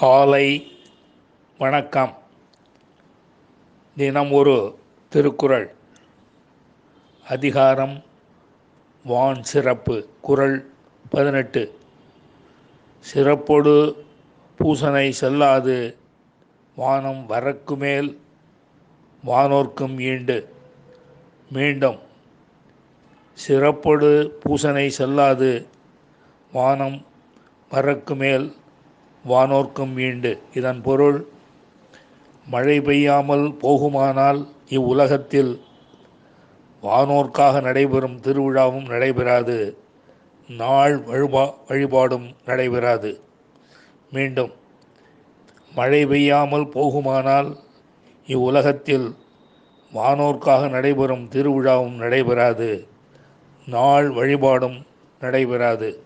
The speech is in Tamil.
காலை வணக்கம். தினம் ஒரு திருக்குறள். அதிகாரம் வான் சிறப்பு. குறள் பதினெட்டு. சிறப்பொடு பூசனை செல்லாது. வானம் வரக்கு மேல் வானோர்க்கும் ஈண்டு. மீண்டும். சிறப்பொடு பூசனை செல்லாது. வானம் வரக்கு மேல் வானோர்க்கும் ஈண்டு. இதன் பொருள் மழை பெய்யாமல் போகுமானால் இவ்வுலகத்தில் வானோர்க்காக நடைபெறும் திருவிழாவும் நடைபெறாது. நாள் வழிபா வழிபாடும் நடைபெறாது. மீண்டும் மழை பெய்யாமல் போகுமானால் இவ்வுலகத்தில் வானோர்க்காக நடைபெறும் திருவிழாவும் நடைபெறாது. நாள் வழிபாடும் நடைபெறாது.